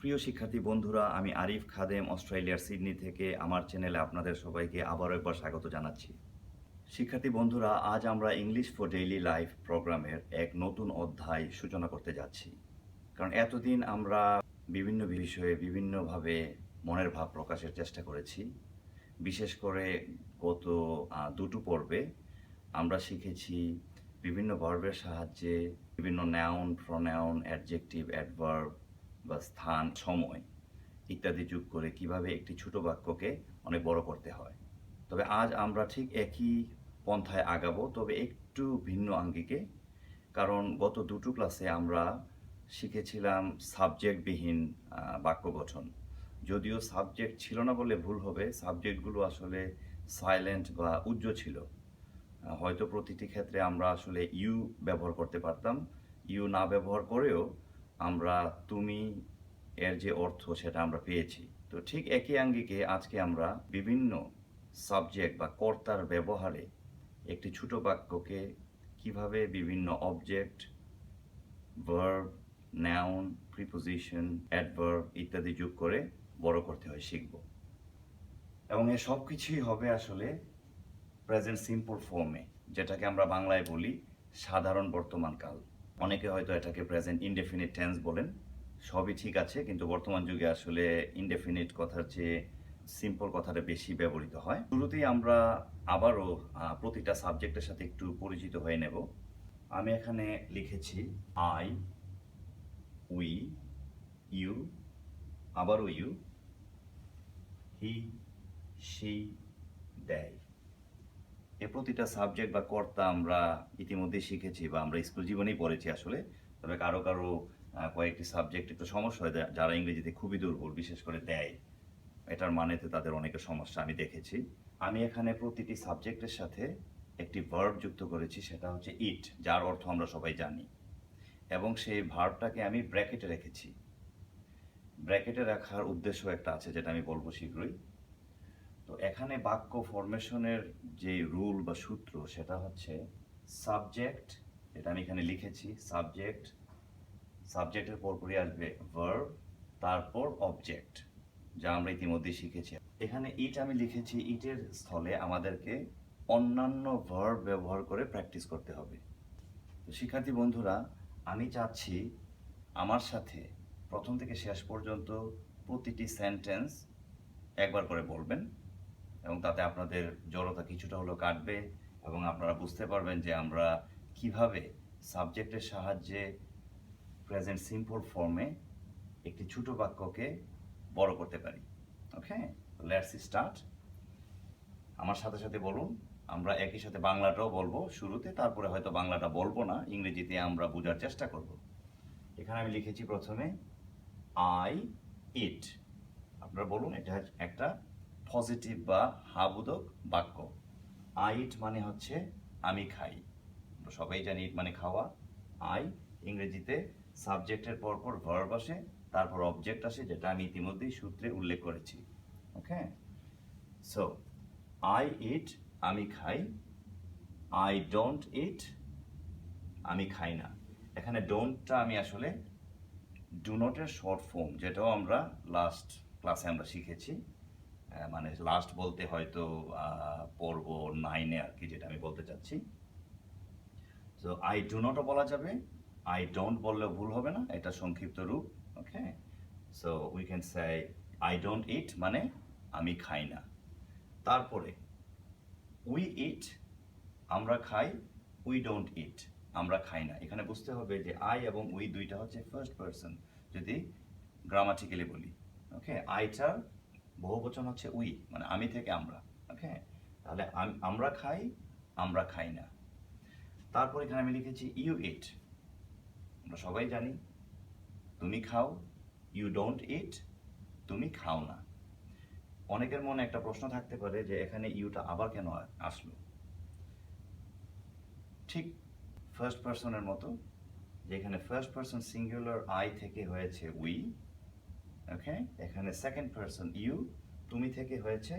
প্রিয় শিক্ষার্থী বন্ধুরা, আমি আরিফ খাদেম, অস্ট্রেলিয়ার সিডনি থেকে আমার চ্যানেলে আপনাদের সবাইকে আবারও একবার স্বাগত জানাচ্ছি। শিক্ষার্থী বন্ধুরা, আজ আমরা ইংলিশ ফর ডেইলি লাইফ প্রোগ্রামের এক নতুন অধ্যায় সূচনা করতে যাচ্ছি। কারণ এতদিন আমরা বিভিন্ন বিষয়ে বিভিন্নভাবে মনের ভাব প্রকাশের চেষ্টা করেছি। বিশেষ করে গত দুটো পর্বে আমরা শিখেছি বিভিন্ন ভার্বের সাহায্যে বিভিন্ন নাউন প্রনাউন অ্যাডজেক্টিভ অ্যাডভার্ব বা স্থান, সময় ইত্যাদি যোগ করে কীভাবে একটি ছোট বাক্যকে অনেক বড় করতে হয়। তবে আজ আমরা ঠিক একই পন্থায় আগাবো, তবে একটু ভিন্ন আঙ্গিকে। কারণ গত দুটো ক্লাসে আমরা শিখেছিলাম সাবজেক্টবিহীন বাক্য গঠন। যদিও সাবজেক্ট ছিল না বলে ভুল হবে, সাবজেক্টগুলো আসলে সাইলেন্ট বা উজ্জ্ব ছিল। হয়তো প্রতিটি ক্ষেত্রে আমরা আসলে ইউ ব্যবহার করতে পারতাম। ইউ না ব্যবহার করেও আমরা, তুমি, এর যে অর্থ সেটা আমরা পেয়েছি। তো ঠিক একই আঙ্গিকে আজকে আমরা বিভিন্ন সাবজেক্ট বা কর্তার ব্যবহারে একটি ছোট বাক্যকে কীভাবে বিভিন্ন object verb noun preposition adverb ইত্যাদি যোগ করে বড় করতে হয়, শিখব। এবং এ সব কিছুই হবে আসলে প্রেজেন্ট সিম্পল ফর্মে যেটাকে আমরা বাংলায় বলি সাধারণ বর্তমানকাল অনেকে হয়তো এটাকে প্রেজেন্ট ইনডেফিনিট টেন্স বলেন। সবই ঠিক আছে, কিন্তু বর্তমান যুগে আসলে ইনডেফিনিট কথার চেয়ে সিম্পল কথাটা বেশি ব্যবহৃত হয়। শুরুতেই আমরা আবারও প্রতিটা সাবজেক্টের সাথে একটু পরিচিত হয়ে নেব। আমি এখানে লিখেছি আই উই ইউ আবারও ইউ হি সি দেয় এ প্রতিটা সাবজেক্ট বা কর্তা আমরা ইতিমধ্যে শিখেছি বা আমরা স্কুল জীবনেই পড়েছি আসলে। তবে কারও কারও কয়েকটি সাবজেক্ট একটু সমস্যা হয় যারা ইংরেজিতে খুবই দুর্বল, বিশেষ করে দেয়। এটার মানেতে তাদের অনেকের সমস্যা আমি দেখেছি। আমি এখানে প্রতিটি সাবজেক্টের সাথে একটি ভার্ব যুক্ত করেছি, সেটা হচ্ছে ইট যার অর্থ আমরা সবাই জানি। এবং সেই ভার্বটাকে আমি ব্র্যাকেটে রেখেছি। ব্র্যাকেটে রাখার উদ্দেশ্য একটা আছে, যেটা আমি বলব শীঘ্রই। তো এখানে বাক্য ফরমেশনের যে রুল বা সূত্র সেটা হচ্ছে সাবজেক্ট এটা আমি এখানে লিখেছি সাবজেক্ট সাবজেক্টের পরপরই আসবে ভার্ব তারপর অবজেক্ট যা আমরা ইতিমধ্যে শিখেছি। এখানে ইট আমি লিখেছি ইটের স্থলে আমাদেরকে অন্যান্য ভার্ব ব্যবহার করে প্র্যাকটিস করতে হবে। তো শিক্ষার্থী বন্ধুরা, আমি চাচ্ছি আমার সাথে প্রথম থেকে শেষ পর্যন্ত প্রতিটি সেন্টেন্স একবার করে বলবেন। এবং তাতে আপনাদের জড়তা কিছুটা হলেও কাটবে এবং আপনারা বুঝতে পারবেন যে আমরা কীভাবে সাবজেক্টের সাহায্যে প্রেজেন্ট সিম্পল ফর্মে একটি ছোট বাক্যকে বড় করতে পারি। ওকে? লেটস স্টার্ট আমার সাথে সাথে বলুন, আমরা একই সাথে বাংলাটাও বলব শুরুতে, তারপরে হয়তো বাংলাটা বলব না, ইংরেজিতে আমরা বোঝার চেষ্টা করব। এখানে আমি লিখেছি প্রথমে আই ইট আপনারা বলুন, এটা একটা পজিটিভ বা হাবোধক বাক্য। আই ইট মানে হচ্ছে আমি খাই। সবাই জানি ইট মানে খাওয়া। আই ইংরেজিতে সাবজেক্টের পরপর ভার্ব আসে, তারপর অবজেক্ট আসে, যেটা আমি ইতিমধ্যেই সূত্রে উল্লেখ করেছি। ওকে সো আই ইট আমি খাই। আই ডোন্ট ইট আমি খাই না। এখানে ডোন্টটা আমি আসলে ডু নটের শর্ট ফর্ম যেটাও আমরা লাস্ট ক্লাসে আমরা শিখেছি। মানে লাস্ট বলতে হয়তো পর্ব নাইনে আর কি যেটা আমি বলতে চাচ্ছি। সো আই ডু নটও বলা যাবে আই ডোন্ট বললেও ভুল হবে না, এটা সংক্ষিপ্ত রূপ okay so we can say I don't eat মানে আমি খাই না। তারপরে উই ইট আমরা খাই উই ডোন্ট ইট আমরা খাই না। এখানে বুঝতে হবে যে আই এবং উই দুইটা হচ্ছে ফার্স্ট পার্সন যদি গ্রামাটিক্যালি বলি ওকে আইটার বহুবচন হচ্ছে উই মানে আমি থেকে আমরা ওকে তাহলে আমরা খাই আমরা খাই না। তারপর এখানে আমি লিখেছি ইউ ইট আমরা সবাই জানি, তুমি খাও ইউ ডোন্ট ইট তুমি খাও না। অনেকের মনে একটা প্রশ্ন থাকতে পারে যে, এখানে ইউটা আবার কেন আসলো? ঠিক ফার্স্ট পার্সনের মতো, যেখানে ফার্স্ট পার্সন সিঙ্গুলার আই থেকে হয়েছে উই ওকে এখানে সেকেন্ড পার্সন ইউ তুমি থেকে হয়েছে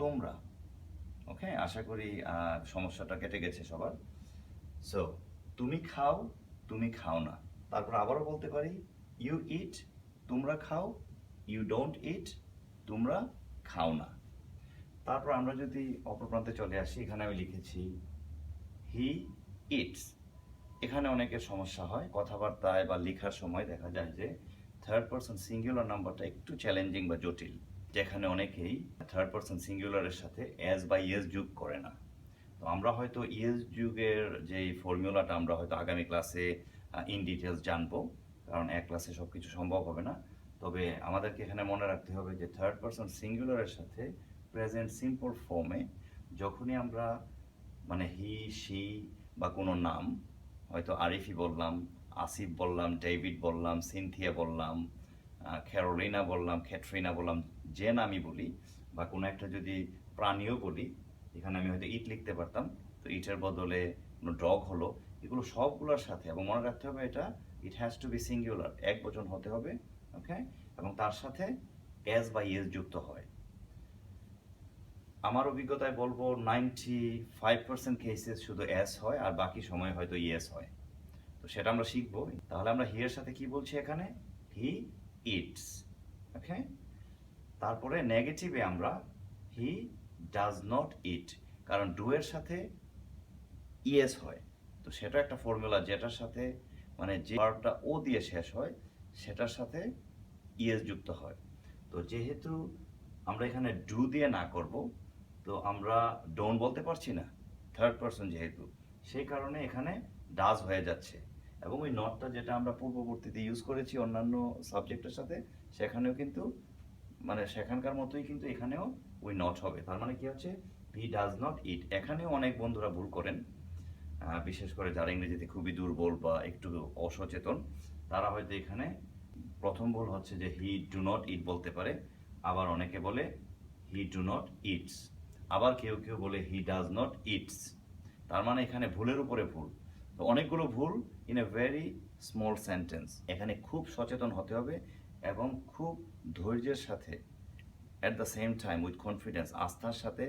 তোমরা। ওকে আশা করি সমস্যাটা কেটে গেছে সবার। সো তুমি খাও তুমি খাও না। তারপর আবারও বলতে পারি ইউ ইট তোমরা খাও ইউ ডোন্ট ইট তোমরা খাও না। তারপর আমরা যদি অপর প্রান্তে চলে আসি, এখানে আমি লিখেছি হি ইটস এখানে অনেকের সমস্যা হয়, কথাবার্তায় বা লেখার সময় দেখা যায় যে থার্ড পারসন সিঙ্গুলার নাম্বারটা একটু চ্যালেঞ্জিং বা জটিল, যেখানে অনেকেই থার্ড পারসন সিঙ্গুলারের সাথে এস বা ইয়েস যোগ করে না। তো আমরা হয়তো ইয়েস যুগের যে ফর্মুলাটা আমরা হয়তো আগামী ক্লাসে ইন ডিটেলস জানব, কারণ এক ক্লাসে সব কিছু সম্ভব হবে না। তবে আমাদেরকে এখানে মনে রাখতে হবে যে থার্ড পারসন সিঙ্গুলারের সাথে প্রেজেন্ট সিম্পল ফর্মে যখনই আমরা মানে হি সি বা কোনো নাম, হয়তো আরিফি বললাম আসিফ বললাম, ডেভিড বললাম, সিনথিয়া বললাম ক্যারোলিনা বললাম, ক্যাটরিনা বললাম, যে নামই বলি বা কোনো একটা যদি প্রাণীও বলি, এখানে আমি হয়তো ইট লিখতে পারতাম, তো ইটের বদলে কোনো ডগ হলো, এগুলো সবগুলোর সাথে, এবং মনে রাখতে হবে এটা it has to be singular এক বচন হতে হবে ওকে এবং তার সাথে এস বা ইয়েস যুক্ত হয়। আমার অভিজ্ঞতায় বলব নাইনটি ফাইভ পার্সেন্ট কেসেস শুধু এস হয়, আর বাকি সময় হয়তো ইয়েস হয়। তো সেটা আমরা শিখব। তাহলে আমরা হি এর সাথে কি বলছি এখানে? হি ইটস ওকে তারপরে নেগেটিভে আমরা হি ডাজ নট ইট কারণ ডু এর সাথে ইয়েস হয়। তো সেটা একটা ফর্মুলা যেটার সাথে মানে যে ভার্বটা ও দিয়ে শেষ হয়, সেটার সাথে ইয়েস যুক্ত হয়। তো যেহেতু আমরা এখানে ডু দিয়ে না করব, তো আমরা ডোন বলতে পারছি না। থার্ড পারসন যেহেতু, সেই কারণে এখানে ডাজ হয়ে যাচ্ছে। এবং ওই নটটা যেটা আমরা পূর্ববর্তীতে ইউজ করেছি অন্যান্য সাবজেক্টের সাথে, সেখানেও কিন্তু মানে সেখানকার মতোই কিন্তু এখানেও ওই নট হবে। তার মানে কি হচ্ছে? হি ডাজ নট ইট এখানেও অনেক বন্ধুরা ভুল করেন। বিশেষ করে যারা ইংরেজিতে খুবই দুর্বল বা একটু অসচেতন, তারা হয়তো এখানে প্রথম ভুল হচ্ছে যে হি ডু নট ইট বলতে পারে। আবার অনেকে বলে হি ডু নট ইটস আবার কেউ কেউ বলে হি ডাজ নট ইটস তার মানে এখানে ভুলের উপরে ভুল। তো অনেকগুলো ভুল in a very small sentence এখানে খুব সচেতন হতে হবে এবং খুব ধৈর্যের সাথে at the same time with confidence আস্থার সাথে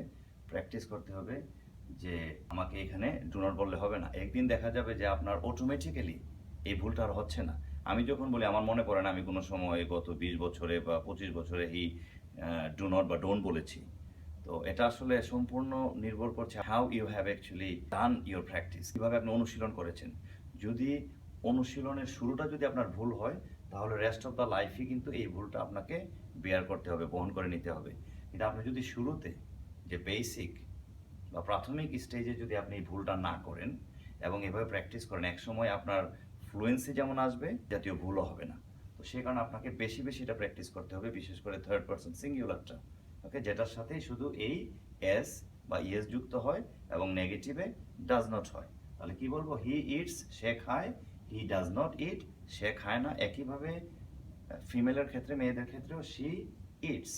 প্র্যাকটিস করতে হবে যে আমাকে এখানে ডু বললে হবে না। একদিন দেখা যাবে যে আপনার অটোমেটিক্যালি এই ভুলটা আর হচ্ছে না। আমি যখন বলি, আমার মনে পড়ে না, আমি কোনো সময় গত বিশ বছরে বা পঁচিশ বছরে এই ডু বা ডোন্ট বলেছি। তো এটা আসলে সম্পূর্ণ নির্ভর করছে how you have actually done your practice কীভাবে আপনি অনুশীলন করেছেন। যদি অনুশীলনের শুরুটা যদি আপনার ভুল হয়, তাহলে রেস্ট অফ দ্য লাইফই কিন্তু এই ভুলটা আপনাকে বেয়ার করতে হবে, বহন করে নিতে হবে। কিন্তু আপনি যদি শুরুতে যে বেসিক বা প্রাথমিক স্টেজে যদি আপনি এই ভুলটা না করেন এবং এভাবে প্র্যাকটিস করেন এক সময় আপনার ফ্লুয়েন্সি যেমন আসবে, জাতীয় ভুলও হবে না। তো সেই কারণে আপনাকে বেশি বেশি এটা প্র্যাকটিস করতে হবে, বিশেষ করে থার্ড পার্সন সিঙ্গুলারটা ওকে যেটার সাথেই শুধু এই এস বা ইয়েস যুক্ত হয় এবং নেগেটিভে ডাজ নট হয়। তাহলে কি বলব? হি ইটস সে খায়। হি ডাজ নট ইট সে খায় না। একইভাবে ফিমেলের ক্ষেত্রে, মেয়েদের ক্ষেত্রেও শি ইটস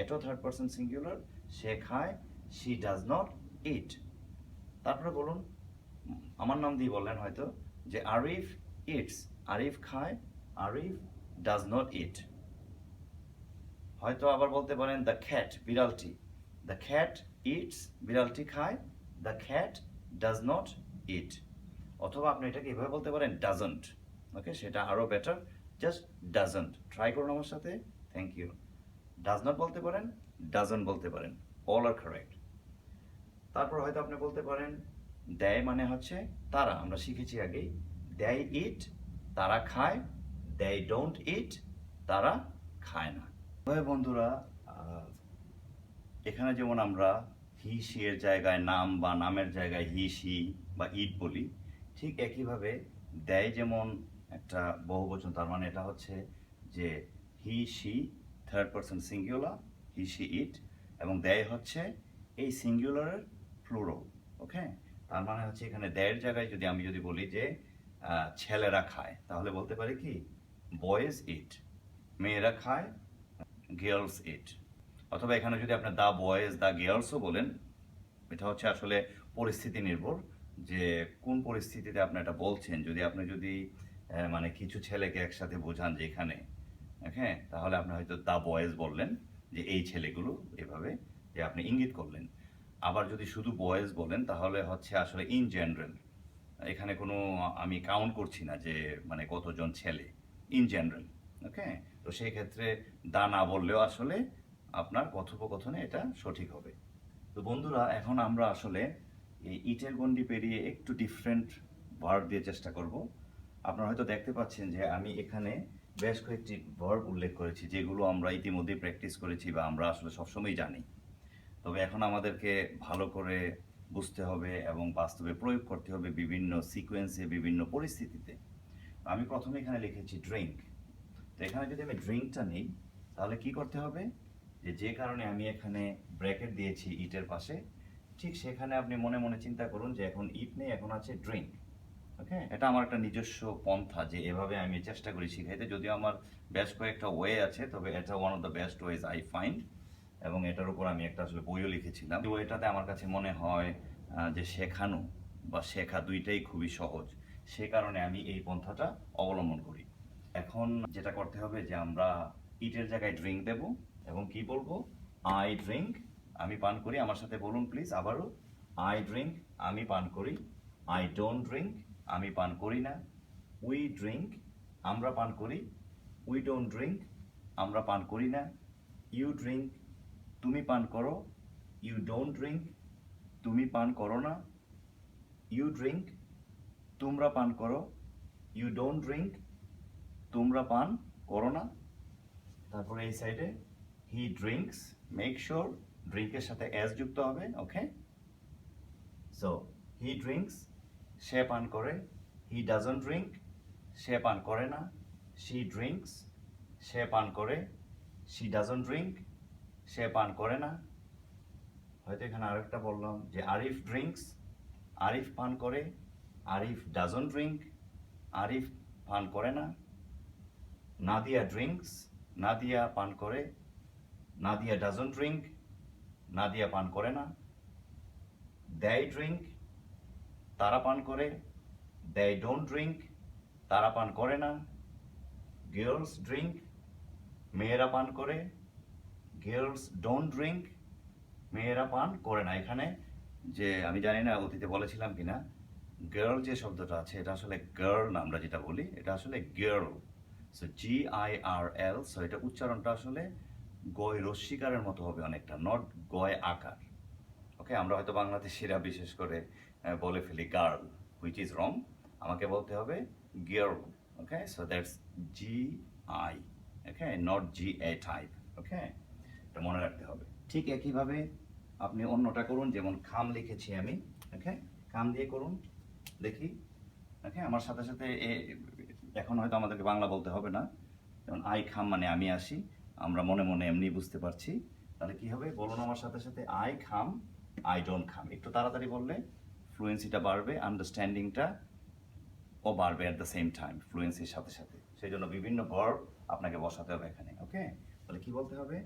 এটাও থার্ড পার্সন সিঙ্গুলার সে খায় শি ডাজ নট ইট তারপরে বলুন, আমার নাম দিয়ে বললেন হয়তো, যে আরিফ ইটস আরিফ খায় আরিফ ডাজ নট ইট হয়তো আবার বলতে পারেন দ্য খ্যাট বিড়ালটি। দ্য খ্যাট ইটস বিড়ালটি খায়। The cat does not eat অথবা আপনি এটাকে এভাবে বলতে পারেন ডাজন্ট ওকে সেটা আরও বেটার জাস্ট ডাজন্ট ট্রাই করুন আমার সাথে. থ্যাংক ইউ ডাজ নট বলতে পারেন ডাজন্ট বলতে পারেন। অল আর কারেক্ট তারপর হয়তো আপনি বলতে পারেন, দেয় মানে হচ্ছে তারা। আমরা শিখেছি আগেই, দেয় ইট তারা খায়। দেয় ডোন্ট ইট তারা খায় না। তবে বন্ধুরা এখানে যেমন আমরা হি সি এর জায়গায় নাম বা নামের জায়গায় হি সি বা ইট বলি, ঠিক একইভাবে দেয় যেমন একটা বহুবচন তার মানে এটা হচ্ছে যে he she third person singular he she it এবং দেয় হচ্ছে এই সিঙ্গুলারের প্লুরো ওকে তার মানে হচ্ছে এখানে দেয়ের জায়গায় যদি আমি যদি বলি যে ছেলেরা খায়, তাহলে বলতে পারি কি? বয়েজ ইট মেয়েরা খায় গার্লস ইট অথবা এখানে যদি আপনি দা বয়েজ দা গার্লসও বলেন, এটা হচ্ছে আসলে পরিস্থিতি নির্ভর। যে কোন পরিস্থিতিতে আপনি এটা বলছেন, যদি আপনি যদি মানে কিছু ছেলেকে একসাথে বোঝান যে এখানে হ্যাঁ তাহলে আপনি হয়তো দা বয়েজ বললেন যে এই ছেলেগুলো এভাবে যে আপনি ইঙ্গিত করলেন। আবার যদি শুধু বয়েজ বলেন, তাহলে হচ্ছে আসলে ইন জেনারেল এখানে কোনো আমি কাউন্ট করছি না যে মানে কতজন ছেলে ইন জেনারেল ওকে? তো সেই ক্ষেত্রে দা না বললেও আসলে আপনার কথোপকথনে এটা সঠিক হবে। তো বন্ধুরা, এখন আমরা আসলে এই ইটের গন্ডি পেরিয়ে একটু ডিফারেন্ট ভার্ব দিয়ে চেষ্টা করব। আপনারা হয়তো দেখতে পাচ্ছেন যে আমি এখানে বেশ কয়েকটি ভার্ব উল্লেখ করেছি, যেগুলো আমরা ইতিমধ্যে প্র্যাকটিস করেছি বা আমরা আসলে সবসময় জানি। তবে এখন আমাদেরকে ভালো করে বুঝতে হবে এবং বাস্তবে প্রয়োগ করতে হবে বিভিন্ন সিকোয়েন্সে বিভিন্ন পরিস্থিতিতে। আমি প্রথমে এখানে লিখেছি ড্রিঙ্ক তো এখানে যদি আমি ড্রিঙ্কটা নিই, তাহলে কি করতে হবে? যে যে কারণে আমি এখানে ব্র্যাকেট দিয়েছি ইটের পাশে ঠিক সেখানে আপনি মনে মনে চিন্তা করুন যে এখন ইট নেই এখন আছে ড্রিঙ্ক। ওকে? এটা আমার একটা নিজস্ব পন্থা যে এভাবে আমি চেষ্টা করি শিখাইতে। যদিও আমার বেশ কয়েকটা ওয়ে আছে তবে এটা one of the best ways I find এবং এটার উপর আমি একটা আসলে বইও লিখেছিলাম। তো এটাতে আমার কাছে মনে হয় যে শেখানো বা শেখা দুইটাই খুবই সহজ। সে কারণে আমি এই পন্থাটা অবলম্বন করি। এখন যেটা করতে হবে যে আমরা ইটের জায়গায় ড্রিঙ্ক দেব এবং কি বলব? আই ড্রিঙ্ক আমি পান করি, আমার সাথে বলুন প্লিজ আবারও। আই ড্রিঙ্ক আমি পান করি। আই ডোন্ট ড্রিঙ্ক আমি পান করি না। উই ড্রিঙ্ক আমরা পান করি। উই ডোন্ট ড্রিঙ্ক আমরা পান করি না। ইউ ড্রিঙ্ক তুমি পান করো। ইউ ডোন্ট ড্রিঙ্ক তুমি পান করো না। ইউ ড্রিঙ্ক তোমরা পান করো। ইউ ডোন্ট ড্রিঙ্ক তোমরা পান করো না। তারপরে এই সাইডে হি ড্রিঙ্কস মেক শিওর ড্রিঙ্কের সাথে এস যুক্ত হবে ওকে সো হি ড্রিঙ্কস সে পান করে হি ডাজন ড্রিঙ্ক সে পান করে না শি ড্রিঙ্কস সে পান করে শি ডাজন ড্রিঙ্ক সে পান করে না। হয়তো এখানে আরেকটা বললাম যে আরিফ ড্রিঙ্কস আরিফ পান করে আরিফ ডাজন ড্রিঙ্ক আরিফ পান করে না। নাদিয়া ড্রিঙ্কস নাদিয়া পান করে নাদিয়া ডাজন ড্রিঙ্ক নাদিয়া পান করে না। দেয় ড্রিঙ্ক তারা পান করে। দেয় ডোন্ট ড্রিঙ্ক তারা পান করে না। গার্লস ড্রিঙ্ক মেয়েরা পান করে। গার্লস ডোন্ট ড্রিঙ্ক মেয়েরা পান করে না। এখানে যে আমি জানি না অতীতে বলেছিলাম কিনা গার্ল যে শব্দটা আছে, এটা আসলে গার্ল না আমরা যেটা বলি, এটা আসলে girl so G I R L so এটা উচ্চারণটা আসলে গয় রশ্মিকারের মতো হবে অনেকটা নট গয় আকার। ওকে আমরা হয়তো বাংলাদেশিরা বিশেষ করে বলে ফেলি গার্ল হুইচ ইজ রং আমাকে বলতে হবে girl okay so that's G I okay not G A type okay এটা মনে রাখতে হবে। ঠিক একইভাবে আপনি অন্যটা করুন, যেমন খাম লিখেছি আমি ওকে খাম দিয়ে করুন, দেখি ওকে আমার সাথে সাথে এখন হয়তো আমাদেরকে বাংলা বলতে হবে না, যেমন আই খাম মানে আমি আসি আমরা মনে মনে এমনি বুঝতে পারছি। তাহলে কি হবে? বলুন আমার সাথে সাথে আই খাম আই ডোন্ট খাম একটু তাড়াতাড়ি বললে ফ্লুয়েন্সিটা বাড়বে আন্ডারস্ট্যান্ডিংটা ও বাড়বে অ্যাট দ্য সেম টাইম ফ্লুয়েন্সির সাথে সাথে। সেই জন্য বিভিন্ন ভার্ব আপনাকে বসাতে হবে এখানে ওকে তাহলে কি বলতে হবে?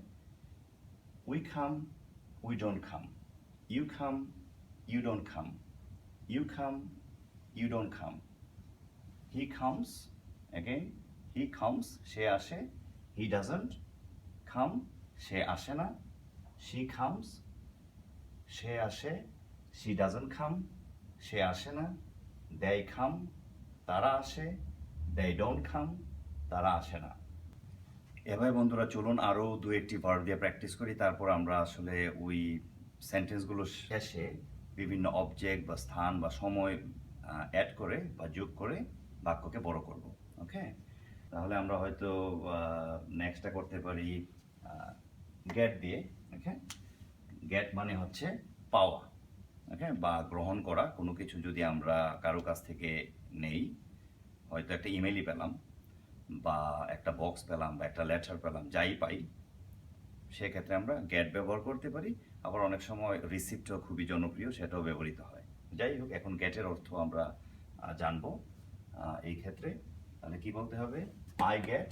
We come we don't come you come you don't come you come you don't come he comes again হি খামস সে আসে হি ডাজন্ট খাম, সে আসে না। শি খামস সে আসে শি ডাজন খাম, সে আসে না। দেয় খাম, তারা আসে দেয় ডোন্ট খাম, তারা আসে না। এভাবে বন্ধুরা, চলুন আরও দু একটি ভার্ব দিয়ে প্র্যাকটিস করি। তারপর আমরা আসলে ওই সেন্টেন্সগুলো শেষে বিভিন্ন অবজেক্ট বা স্থান বা সময় অ্যাড করে বা যোগ করে বাক্যকে বড় করব। ওকে তাহলে আমরা হয়তো নেক্সটটা করতে পারি গেট দিয়ে ওকে গ্যাট মানে হচ্ছে পাওয়া ওকে বা গ্রহণ করা, কোনো কিছু যদি আমরা কারও কাছ থেকে নেই, হয়তো একটা ইমেলই পেলাম, বা একটা বক্স পেলাম, বা একটা লেটার পেলাম, যাই পাই, সেক্ষেত্রে আমরা গ্যাট ব্যবহার করতে পারি। আবার অনেক সময় রিসিপ্টও খুবই জনপ্রিয়, সেটাও ব্যবহৃত হয়। যাই হোক, এখন গ্যাটের অর্থ আমরা জানব। এই ক্ষেত্রে তাহলে কি বলতে হবে? I get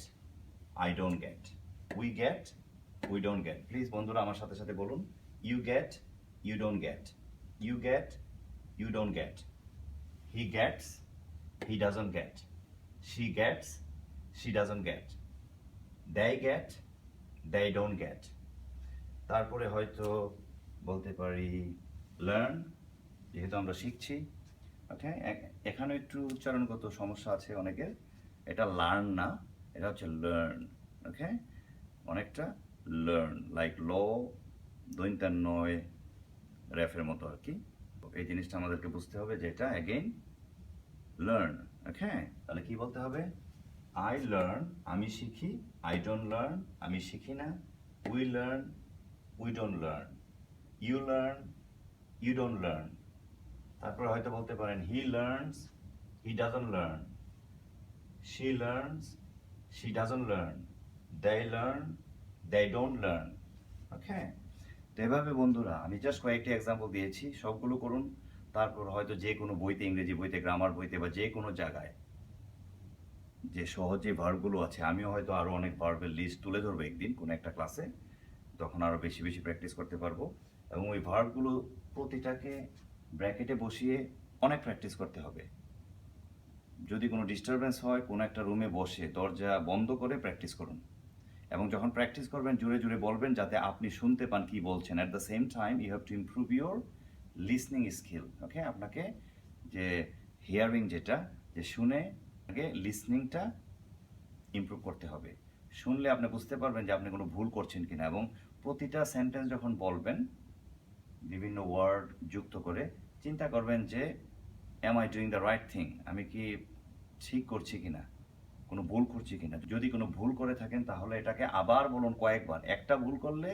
I don't get we get we don't get please বন্ধুরা, আমার সাথে সাথে বলুন। You get you don't get you get you don't get he gets he doesn't get she gets, she doesn't get. They get, they don't get. তারপরে হয়তো বলতে পারি learn যেহেতু আমরা শিখছি। ওকে এখানে একটু উচ্চারণগত সমস্যা আছে অনেকের। এটা লার্ন না, এটা হচ্ছে লার্ন ওকে অনেকটা লার্ন লাইক ল দৈন্তার নয় রেফের মতো আর কি। এই জিনিসটা আমাদেরকে বুঝতে হবে যে এটা অ্যাগেইন লার্ন ওকে তাহলে কি বলতে হবে? আই লার্ন আমি শিখি আই ডোন্ট লার্ন আমি শিখি না। We learn we don't learn you learn you don't learn তারপরে হয়তো বলতে পারেন he learns he doesn't learn she learns she doesn't learn they learn they don't learn okay তো এভাবে বন্ধুরা, আমি জাস্ট কয়েকটি এক্সাম্পল দিয়েছি। সবগুলো করুন। তারপর হয়তো যে কোনো বইতে, ইংরেজি বইতে গ্রামার বইতে বা যে কোনো জায়গায় যে সহজে ভার্বগুলো আছে, আমিও হয়তো আরও অনেক ভার্বের লিস্ট তুলে ধরবো একদিন কোনো একটা ক্লাসে তখন আরও বেশি বেশি প্র্যাকটিস করতে পারব। এবং ওই ভার্বগুলো প্রতিটাকে ব্র্যাকেটে বসিয়ে অনেক প্র্যাকটিস করতে হবে। যদি কোনো ডিস্টারবেন্স হয়, কোনো একটা রুমে বসে দরজা বন্ধ করে প্র্যাকটিস করুন। এবং যখন প্র্যাকটিস করবেন জুড়ে জুড়ে বলবেন যাতে আপনি শুনতে পান কি বলছেন। At the same time you have to improve your listening skill okay আপনাকে যে হিয়ারিং যেটা, যে শুনে আগে লিসনিংটা ইমপ্রুভ করতে হবে। শুনলে আপনি বুঝতে পারবেন যে আপনি কোনো ভুল করছেন কিনা এবং প্রতিটা সেন্টেন্স যখন বলবেন, বিভিন্ন ওয়ার্ড যুক্ত করে, চিন্তা করবেন যে am I doing the right thing আমি কি ঠিক করছি কিনা? কোনো ভুল করছি কিনা। যদি কোনো ভুল করে থাকেন, তাহলে এটাকে আবার বলুন কয়েকবার। একটা ভুল করলে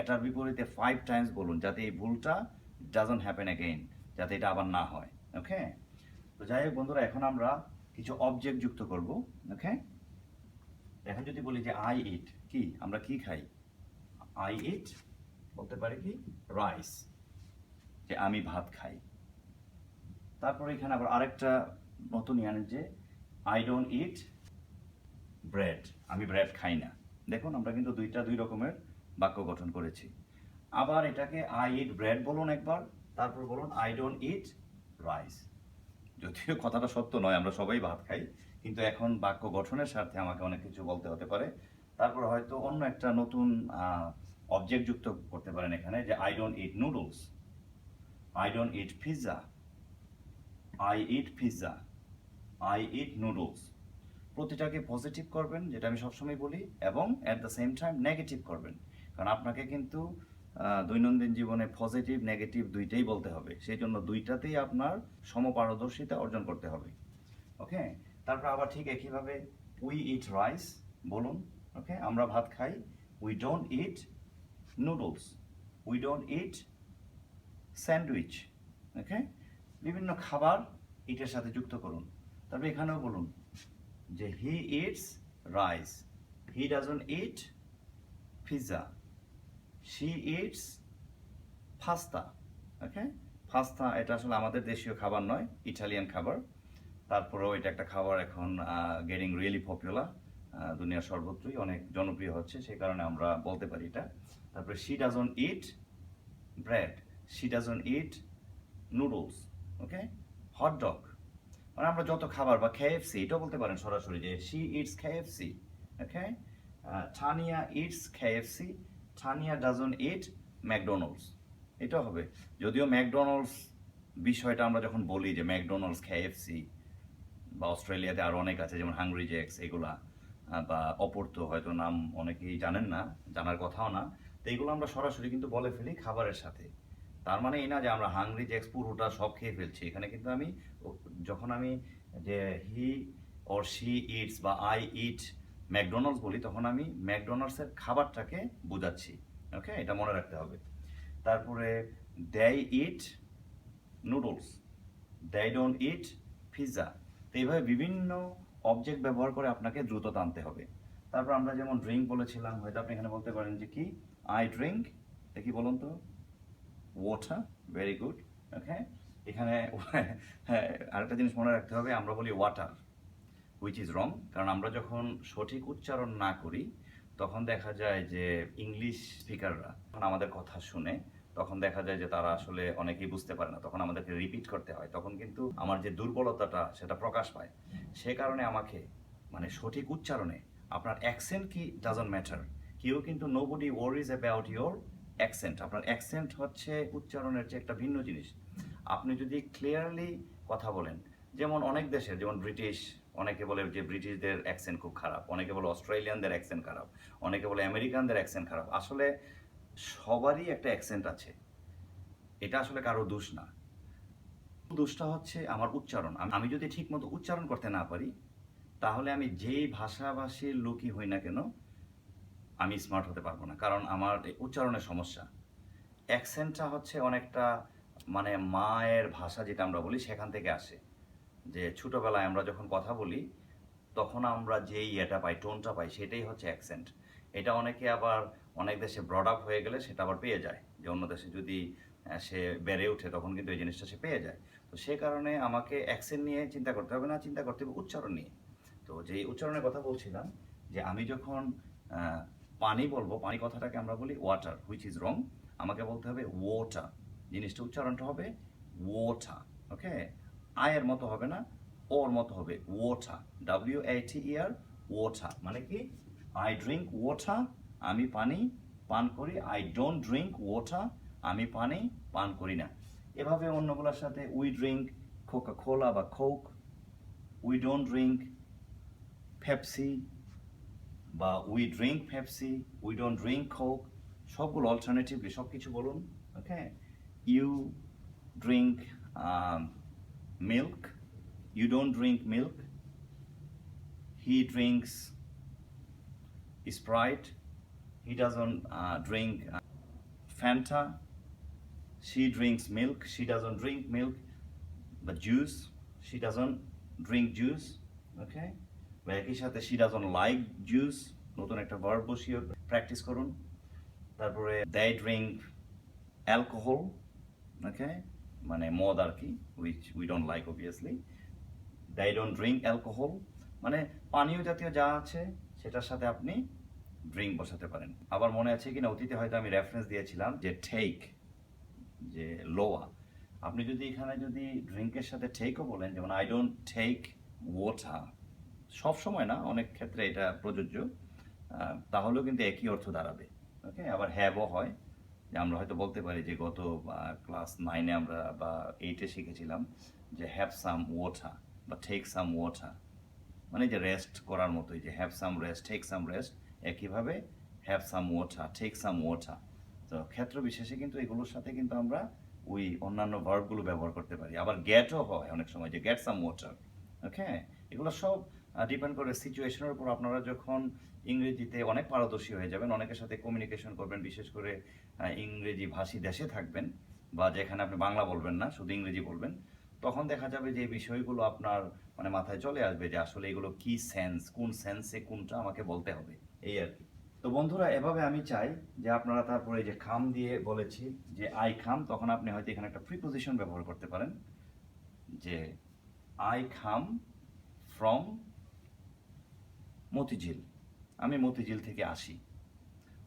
এটার বিপরীতে ফাইভ টাইমস বলুন, যাতে এই ভুলটা ডাজন্ট হ্যাপেন অ্যাগেইন যাতে এটা আবার না হয়। ওকে তো যাই হোক বন্ধুরা, এখন আমরা কিছু অবজেক্ট যুক্ত করব। ওকে এখন যদি বলি যে আই ইট কি? আমরা কি খাই? আই ইট বলতে পারি কি? রাইস যে আমি ভাত খাই। তারপরে এখানে আবার আরেকটা নতুন ইয়ান যে আই ডোন্ট ইট ব্রেড আমি ব্রেড খাই না। দেখুন, আমরা কিন্তু দুইটা দুই রকমের বাক্য গঠন করেছি। আবার এটাকে আই ইট ব্রেড বলুন একবার, তারপর বলুন আই ডোন্ট ইট রাইস যদিও কথাটা সত্য নয়, আমরা সবাই ভাত খাই, কিন্তু এখন বাক্য গঠনের স্বার্থে আমাকে অনেক কিছু বলতে হতে পারে। তারপর হয়তো অন্য একটা নতুন অবজেক্ট যুক্ত করতে পারেন এখানে, যে I don't eat noodles I don't eat pizza I eat pizza I eat noodles প্রতিটাকে positive করবেন, যেটা আমি সবসময় বলি, এবং at the same time negative করবেন। কারণ আপনাকে কিন্তু দৈনন্দিন জীবনে পজিটিভ নেগেটিভ দুইটাই বলতে হবে। সেই জন্য দুইটাতেই আপনার সমপারদর্শিতা অর্জন করতে হবে। ওকে তারপর আবার ঠিক একইভাবে উই ইট রাইস বলুন। ওকে আমরা ভাত খাই। We don't eat noodles we don't eat sandwich okay বিভিন্ন খাবার ইটের সাথে যুক্ত করুন। তারপরে এখানেও বলুন যে he eats rice, he doesn't eat pizza she eats pasta okay? Pasta এটা আসলে আমাদের দেশীয় খাবার নয়, ইটালিয়ান খাবার। তারপরেও এটা একটা খাবার এখন গেটিং রিয়েলি পপুলার দুনিয়ার সর্বত্রই অনেক জনপ্রিয় হচ্ছে, সেই কারণে আমরা বলতে পারি এটা। তারপরে she doesn't eat bread, she doesn't eat noodles, okay? Hot dog মানে আমরা যত খাবার, বা কেএফসি এটাও বলতে পারেন সরাসরি যে she eats KFC okay Tania eats KFC Sania doesn't eat McDonald's এটা হবে। যদিও ম্যাকডোনাল্ডস বিষয়টা আমরা যখন বলি যে ম্যাকডোনাল্ডস কেএফসি বা অস্ট্রেলিয়াতে আরও অনেক আছে, যেমন হাংরি জ্যাক্স এগুলা বা অপরতো, হয়তো নাম অনেকেই জানেন না, জানার কথাও না। তো এগুলো আমরা সরাসরি কিন্তু বলে ফেলি খাবারের সাথে। তার মানে এই না যে আমরা হাংরি জ্যাক্স পুরোটা সব খেয়ে ফেলছি। এখানে কিন্তু আমি যখন আমি যে হি অর শি ইটস বা আই ইট ম্যাকডোনাল্ডস বলি, তখন আমি ম্যাকডোনাল্ডসের খাবারটাকে বোঝাচ্ছি। ওকে এটা মনে রাখতে হবে। তারপরে they eat noodles they don't eat pizza তো এইভাবে বিভিন্ন অবজেক্ট ব্যবহার করে আপনাকে দ্রুত টানতে হবে। তারপর আমরা যেমন ড্রিঙ্ক বলেছিলাম, হয়তো আপনি এখানে বলতে পারেন যে কি? আই ড্রিঙ্ক দেখি বলুন তো। ওয়াটার ভেরি গুড ওকে এখানে হ্যাঁ আরেকটা জিনিস মনে রাখতে হবে, আমরা বলি ওয়াটার হুইচ ইজ রং কারণ আমরা যখন সঠিক উচ্চারণ না করি, তখন দেখা যায় যে ইংলিশ স্পিকাররা আমাদের কথা শুনে, তখন দেখা যায় যে তারা আসলে অনেকেই বুঝতে পারে না, তখন আমাদেরকে রিপিট করতে হয়, তখন কিন্তু আমার যে দুর্বলতাটা, সেটা প্রকাশ পায়। সে কারণে আমাকে মানে সঠিক উচ্চারণে, আপনার অ্যাকসেন্ট কি ডাজন্ট ম্যাটার কেউ কিন্তু nobody worries about your accent আপনার অ্যাকসেন্ট হচ্ছে উচ্চারণের যে একটা ভিন্ন জিনিস। আপনি যদি ক্লিয়ারলি কথা বলেন, যেমন অনেক দেশের, যেমন ব্রিটিশ অনেকে বলে যে ব্রিটিশদের অ্যাকসেন্ট খুব খারাপ, অনেকে বলে অস্ট্রেলিয়ানদের অ্যাকসেন্ট খারাপ, অনেকে বলে আমেরিকানদের অ্যাকসেন্ট খারাপ। আসলে সবারই একটা অ্যাকসেন্ট আছে। এটা আসলে কারও দোষ না। দোষটা হচ্ছে আমার উচ্চারণ। আমি- আমি যদি ঠিক মতো উচ্চারণ করতে না পারি, তাহলে আমি যেই ভাষাভাষীর লোকই হই না কেন আমি স্মার্ট হতে পারব না। কারণ আমার উচ্চারণের সমস্যা। অ্যাকসেন্টটা হচ্ছে অনেকটা মানে মায়ের ভাষা যেটা আমরা বলি, সেখান থেকে আসে। যে ছোটোবেলায় আমরা যখন কথা বলি, তখন আমরা যেই ইয়েটা পাই, টোনটা পাই, সেটাই হচ্ছে অ্যাকসেন্ট এটা অনেকে আবার অনেক দেশে ব্রড আপ হয়ে গেলে সেটা আবার পেয়ে যায়। যে অন্য দেশে যদি সে বেড়ে ওঠে, তখন কিন্তু এই জিনিসটা সে পেয়ে যায়। তো সে কারণে আমাকে অ্যাকসেন্ট নিয়ে চিন্তা করতে হবে, না চিন্তা করতে হবে উচ্চারণ নিয়ে। তো যেই উচ্চারণের কথা বলছিলাম, যে আমি যখন পানি বলব, পানি কথাটাকে আমরা বলি ওয়াটার হুইচ ইজ রং আমাকে বলতে হবে ওটা জিনিসটা উচ্চারণটা হবে ওয়াটার ওকে আয়ের মতো হবে না ওর মতো হবে water W A T E R water মানে কি? আই ড্রিঙ্ক ওয়াটার আমি পানি পান করি। আই ডোন্ট ড্রিঙ্ক ওয়াটার আমি পানি পান করি না। এভাবে অন্যগুলোর সাথে উই ড্রিঙ্ক কোকা কোলা বা Coke we don't drink Pepsi বা we drink Pepsi we don't drink Coke সবগুলো অল্টারনেটিভলি সব কিছু বলুন okay you drink milk you don't drink milk he drinks Sprite. He doesn't uh, drink uh, Fanta. She drinks milk. She doesn't drink milk. But juice. She doesn't drink juice. Okay. বা একই সাথে she doesn't like juice. নতুন একটা verb বসিয়ে practice করুন তারপরে they drink alcohol ওকে মানে মদ আর কি which we don't like obviously. they don't drink alcohol মানে পানীয় জাতীয় যা আছে, সেটার সাথে আপনি ড্রিঙ্ক বসাতে পারেন আবার মনে আছে কিনা, অতীতে হয়তো আমি রেফারেন্স দিয়েছিলাম যে ঠেক যে লোয়া আপনি যদি এখানে যদি ড্রিঙ্কের সাথে ঠেকও বলেন, যেমন আই ডোন্ট ঠেক ওয়াটার সব সময় না, অনেক ক্ষেত্রে এটা প্রযোজ্য। তাহলেও কিন্তু একই অর্থ দাঁড়াবে। ওকে? আবার হ্যাভও হয়। যে আমরা হয়তো বলতে পারি যে গত ক্লাস নাইনে আমরা বা এইটে শিখেছিলাম যে হ্যাভ সাম ওয়াটার বা টেক সাম ওয়াটার মানে যে রেস্ট করার মতোই, যে have some rest take some rest একইভাবে have some water take some water তো ক্ষেত্র বিশেষে কিন্তু এগুলোর সাথে কিন্তু আমরা ওই অন্যান্য ভার্বগুলো ব্যবহার করতে পারি। আবার গ্যাটও হয় অনেক সময় যে গ্যাট সাম ওয়াটার ওকে? এগুলো সব ডিপেন্ড করে সিচুয়েশনের উপর আপনারা যখন ইংরেজিতে অনেক পারদর্শী হয়ে যাবেন, অনেকের সাথে কমিউনিকেশন করবেন, বিশেষ করে ইংরেজি ভাষী দেশে থাকবেন বা যেখানে আপনি বাংলা বলবেন না, শুধু ইংরেজি বলবেন, তখন দেখা যাবে যে বিষয়গুলো আপনার মানে মাথায় চলে আসবে যে আসলে এগুলো কি সেন্স কোন সেন্সে কোনটা আমাকে বলতে হবে, এই আর কি। তো বন্ধুরা, এভাবে আমি চাই যে আপনারা তারপরে যে খাম দিয়ে বলেছি যে আই খাম, তখন আপনি হয়তো এখানে একটা প্রিপোজিশন ব্যবহার করতে পারেন, যে আই খাম ফ্রম মতিঝিল। আমি মতিঝিল থেকে আসি।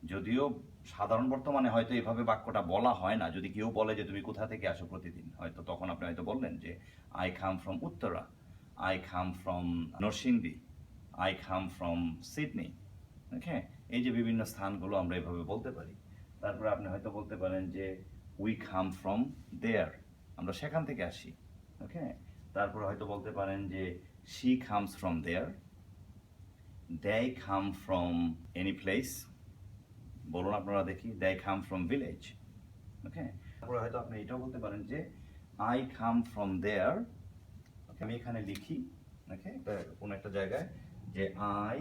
যদিও সাধারণ বর্তমানে হয়তো এভাবে বাক্যটা বলা হয় না। যদি কেউ বলে যে তুমি কোথা থেকে আসো প্রতিদিন, হয়তো তখন আপনি হয়তো বললেন যে I come from Uttara I come from Narsingdi I come from Sydney. Okay? এই যে বিভিন্ন স্থানগুলো আমরা এভাবে বলতে পারি। তারপরে আপনি হয়তো বলতে পারেন যে উই খাম ফ্রম দেয়ার আমরা সেখান থেকে আসি। ওকে? তারপরে হয়তো বলতে পারেন যে শি খামস ফ্রম দেয়ার দে খাম ফ্রম এনি প্লেস বলুন আপনারা দেখি দে খাম ফ্রম ভিলেজ ওকে তারপরে হয়তো আপনি এটাও বলতে পারেন যে আই খাম ফ্রম দেয়ার আমি এখানে লিখি ওকে কোনো একটা জায়গায় যে আই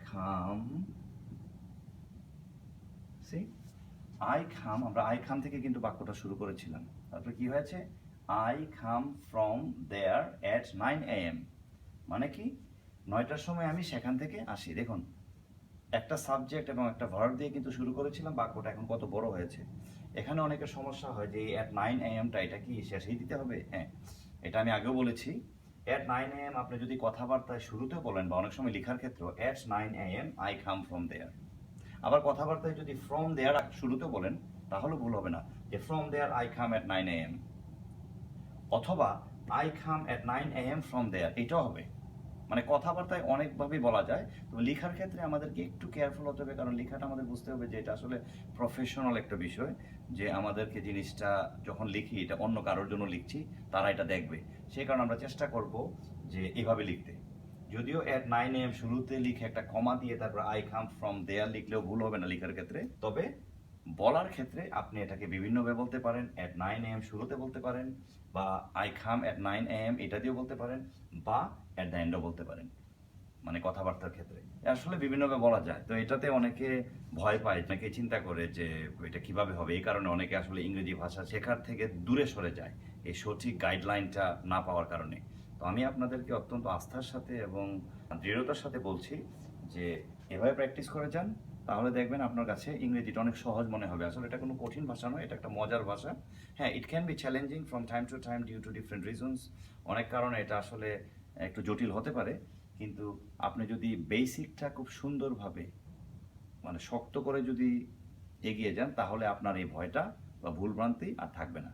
খাম সি আই খাম আমরা আই খাম থেকে কিন্তু বাক্যটা শুরু করেছিলাম। তারপরে কি হয়েছে? I come from there at nine A M মানে কি? নয়টার সময় আমি সেখান থেকে আসি। দেখুন, একটা সাবজেক্ট এবং একটা ভার্ব দিয়ে কিন্তু শুরু করেছিলাম, বাক্যটা এখন কত বড় হয়েছে। এখানে অনেকের সমস্যা হয় যে অ্যাট নাইন এ এমটা এটা কি শেষেই দিতে হবে? হ্যাঁ এটা আমি আগেও বলেছি। অ্যাট নাইন এম আপনি যদি কথাবার্তায় শুরুতে বলেন বা অনেক সময় লেখার ক্ষেত্রে at nine AM I come from there আবার কথাবার্তায় যদি ফ্রম দেয়ার শুরুতে বলেন তাহলে ভুল হবে না, যে from there I come at nine AM অথবা I come at nine AM from there এটাও হবে। মানে কথাবার্তায় অনেকভাবেই বলা যায়। তো লেখার ক্ষেত্রে আমাদেরকে একটু কেয়ারফুল হতে হবে, কারণ লেখাটা আমাদের বুঝতে হবে যে এটা আসলে প্রফেশনাল একটা বিষয়, যে আমাদেরকে জিনিসটা যখন লিখি, এটা অন্য কারোর জন্য লিখছি, তারা এটা দেখবে। সেই কারণে আমরা চেষ্টা করব যে এভাবে লিখতে। যদিও এট নাইন এম শুরুতে লিখে একটা কমা দিয়ে তারপর আই কাম ফ্রম দেয়ার লিখলেও ভুল হবে না লেখার ক্ষেত্রে। তবে বলার ক্ষেত্রে আপনি এটাকে বিভিন্নভাবে বলতে পারেন। এট নাইন এম শুরুতে বলতে পারেন, বা আই খাম এট নাইন এম এটা দিয়েও বলতে পারেন, বা এট দ্য এন্ডও বলতে পারেন। মানে কথাবার্তার ক্ষেত্রে। আসলে বিভিন্নভাবে বলা যায়। তো এটাতে অনেকে ভয় পায় অনেকে চিন্তা করে যে এটা কীভাবে হবে? এই কারণে অনেকে আসলে ইংরেজি ভাষা শেখার থেকে দূরে সরে যায় এই সঠিক গাইডলাইনটা না পাওয়ার কারণে। তো আমি আপনাদেরকে অত্যন্ত আস্থার সাথে এবং দৃঢ়তার সাথে বলছি যে, এভাবে প্র্যাকটিস করে যান, তাহলে দেখবেন আপনার কাছে ইংরেজিটা অনেক সহজ মনে হবে। আসলে এটা কোনো কঠিন ভাষা নয়, এটা একটা মজার ভাষা। হ্যাঁ it can be challenging from time to time due to different reasons অনেক কারণে এটা আসলে একটু জটিল হতে পারে, কিন্তু আপনি যদি বেসিকটা খুব সুন্দরভাবে মানে শক্ত করে যদি এগিয়ে যান, তাহলে আপনার এই ভয়টা বা ভুলভ্রান্তি আর থাকবে না।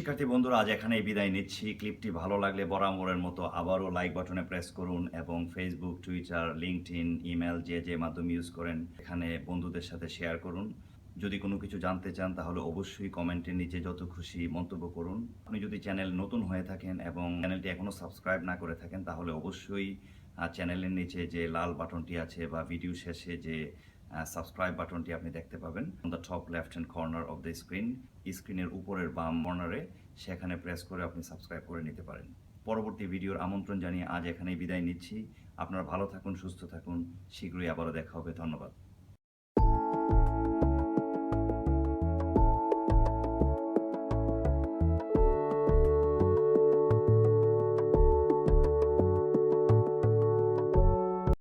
শিক্ষার্থী বন্ধুরা, আজ এখানেই বিদায় নিচ্ছি। ক্লিপটি ভালো লাগলে বরাবরের মতো আবারও লাইক বাটনে প্রেস করুন এবং ফেসবুক টুইটার লিঙ্কডইন ইমেল যে যে মাধ্যম ইউজ করেন, এখানে বন্ধুদের সাথে শেয়ার করুন। যদি কোনো কিছু জানতে চান, তাহলে অবশ্যই কমেন্টের নিচে যত খুশি মন্তব্য করুন। আপনি যদি চ্যানেল নতুন হয়ে থাকেন এবং চ্যানেলটি এখনও সাবস্ক্রাইব না করে থাকেন, তাহলে অবশ্যই চ্যানেলের নিচে যে লাল বাটনটি আছে বা ভিডিও শেষে যে সাবস্ক্রাইব বাটনটি আপনি দেখতে পাবেন। On the top left hand corner of the screen স্ক্রিনের উপরের বাম কর্নারে সেখানে প্রেস করে আপনি সাবস্ক্রাইব করে নিতে পারেন। পরবর্তী ভিডিওর আমন্ত্রণ জানিয়ে আজ এখানেই বিদায় নিচ্ছি। আপনারা ভালো থাকুন, সুস্থ থাকুন। শীঘ্রই আবারও দেখা হবে। ধন্যবাদ।